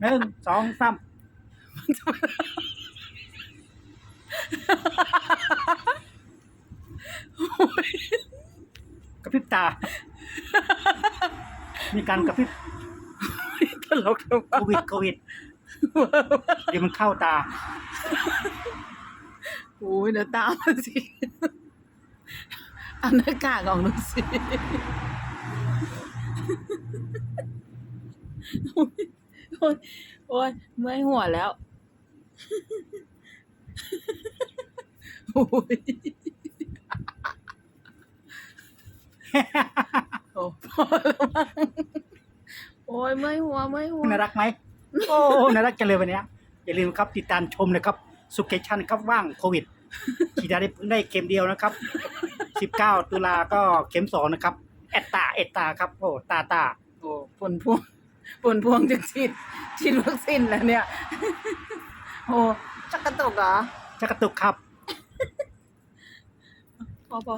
หนึ่งสองสามกระพริบตา มีการกระพริบตลกจังโควิดโควิดเดี๋ยวมันเข้าตา โอ้ยเดี๋ยวตามมาสิเอาหน้ากากออกหน่อยสิ โอ้ยโอ้ยโอ้ยเมื่อยหัวแล้วโอ้ยโอ้พอแล้วมั้งโอ้ยเมื่อยหัวเมื่อยหัวน่ารักไหมโอ้น่ารักจังเลยวันเนี้ยอย่าลืมครับติดตามชมนะครับสุเกชันครับว่างโควิดที่ได้เพิ่งได้เข็มเดียวนะครับ19ตุลาก็เข็มสองนะครับ แอตตาแอตตาครับ โอ้ตาตาโอ้ผลพวง ผลพวงจะฉีดฉีดวัคซีนแล้วเนี่ย โอ้จักกระตุกเหรอจะกระตุกครับ พอพอ